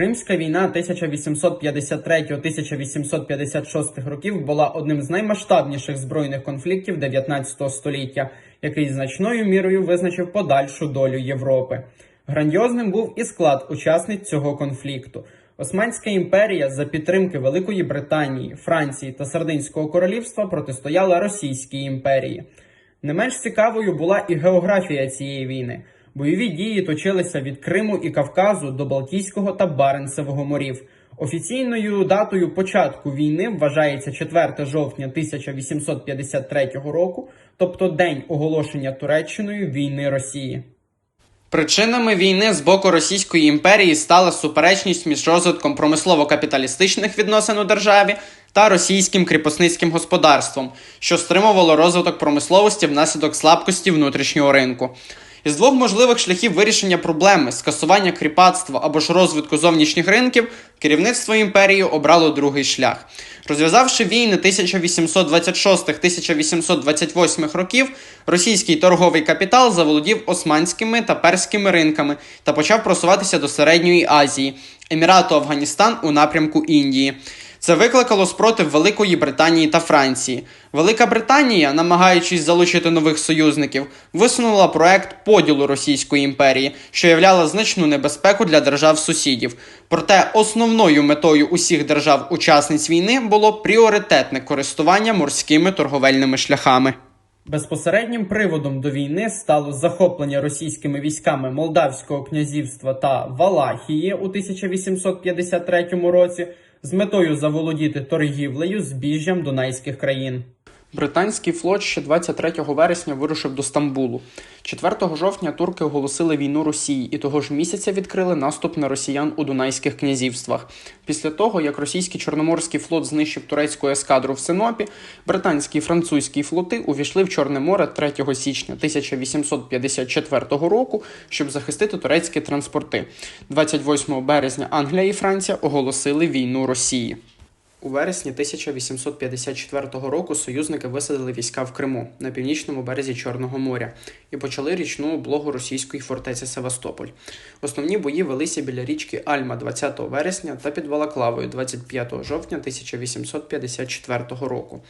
Кримська війна 1853-1856 років була одним з наймасштабніших збройних конфліктів 19 століття, який значною мірою визначив подальшу долю Європи. Грандіозним був і склад учасниць цього конфлікту. Османська імперія за підтримки Великої Британії, Франції та Сардинського королівства протистояла Російській імперії. Не менш цікавою була і географія цієї війни. Бойові дії точилися від Криму і Кавказу до Балтійського та Баренцевого морів. Офіційною датою початку війни вважається 4 жовтня 1853 року, тобто день оголошення Туреччиною війни Росії. Причинами війни з боку Російської імперії стала суперечність між розвитком промислово-капіталістичних відносин у державі та російським кріпосницьким господарством, що стримувало розвиток промисловості внаслідок слабкості внутрішнього ринку. Із двох можливих шляхів вирішення проблеми скасування кріпацтва або ж розвитку зовнішніх ринків, керівництво імперії обрало другий шлях. Розв'язавши війни 1826-1828 років, російський торговий капітал заволодів османськими та перськими ринками та почав просуватися до Середньої Азії, Емірату Афганістан у напрямку Індії. Це викликало спротив Великої Британії та Франції. Велика Британія, намагаючись залучити нових союзників, висунула проект поділу Російської імперії, що являла значну небезпеку для держав-сусідів. Проте основною метою усіх держав-учасниць війни було пріоритетне користування морськими торговельними шляхами. Безпосереднім приводом до війни стало захоплення російськими військами Молдавського князівства та Валахії у 1853 році з метою заволодіти торгівлею збіжжям дунайських країн. Британський флот ще 23 вересня вирушив до Стамбулу. 4 жовтня турки оголосили війну Росії і того ж місяця відкрили наступ на росіян у Дунайських князівствах. Після того, як російський чорноморський флот знищив турецьку ескадру в Синопі, британський і французький флоти увійшли в Чорне море 3 січня 1854 року, щоб захистити турецькі транспорти. 28 березня Англія і Франція оголосили війну Росії. У вересні 1854 року союзники висадили війська в Криму на північному березі Чорного моря і почали річну облогу російської фортеці Севастополь. Основні бої велися біля річки Альма 20 вересня та під Балаклавою 25 жовтня 1854 року.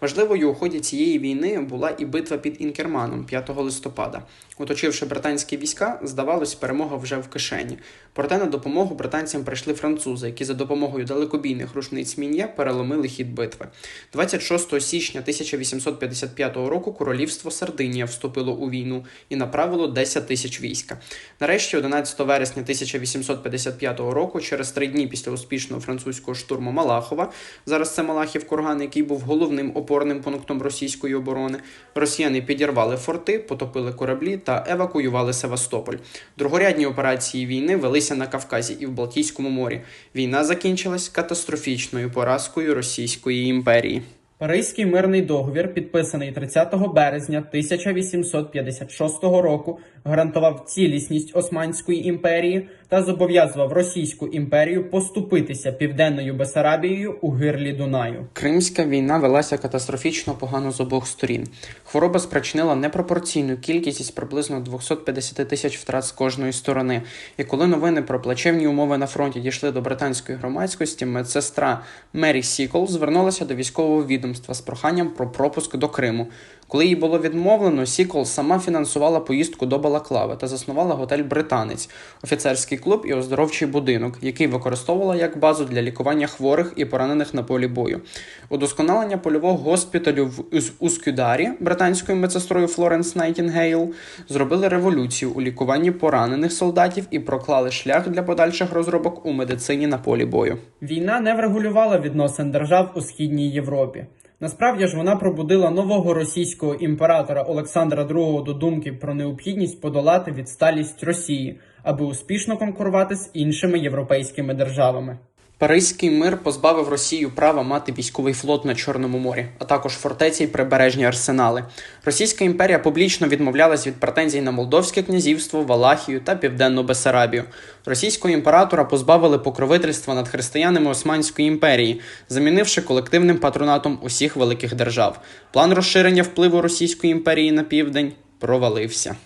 Важливою у ході цієї війни була і битва під Інкерманом 5 листопада. Оточивши британські війська, здавалось, перемога вже в кишені. Проте на допомогу британцям прийшли французи, які за допомогою далекобійних рушниць Мін'є переломили хід битви. 26 січня 1855 року королівство Сардинія вступило у війну і направило 10 тисяч війська. Нарешті, 11 вересня 1855 року, через три дні після успішного французького штурму Малахова, зараз це Малахів Курган, який був головним опорним пунктом російської оборони, росіяни підірвали форти, потопили кораблі та евакуювали Севастополь. Другорядні операції війни велися на Кавказі і в Балтійському морі. Війна закінчилась катастрофічною поразкою Російської імперії. Паризький мирний договір, підписаний 30 березня 1856 року, гарантував цілісність Османської імперії та зобов'язував Російську імперію поступитися південною Бесарабією у гирлі Дунаю. Кримська війна велася катастрофічно погано з обох сторін. Хвороба спричинила непропорційну кількість із приблизно 250 тисяч втрат з кожної сторони. І коли новини про плачевні умови на фронті дійшли до британської громадськості, медсестра Мері Сікол звернулася до військового відомства з проханням про пропуск до Криму. Коли їй було відмовлено, Сікол сама фінансувала поїздку до Балаклави та заснувала готель Британець, офіцерський клуб і оздоровчий будинок, який використовувала як базу для лікування хворих і поранених на полі бою. Удосконалення польового госпіталю в Ус- Ускюдарі британською медсестрою Флоренс Найтінгейл зробили революцію у лікуванні поранених солдатів і проклали шлях для подальших розробок у медицині на полі бою. Війна не врегулювала відносин держав у східній Європі. Насправді ж вона пробудила нового російського імператора Олександра II до думки про необхідність подолати відсталість Росії, аби успішно конкурувати з іншими європейськими державами. Паризький мир позбавив Росію права мати військовий флот на Чорному морі, а також фортеці й прибережні арсенали. Російська імперія публічно відмовлялась від претензій на Молдовське князівство, Валахію та Південну Бесарабію. Російського імператора позбавили покровительства над християнами Османської імперії, замінивши колективним патронатом усіх великих держав. План розширення впливу Російської імперії на південь провалився.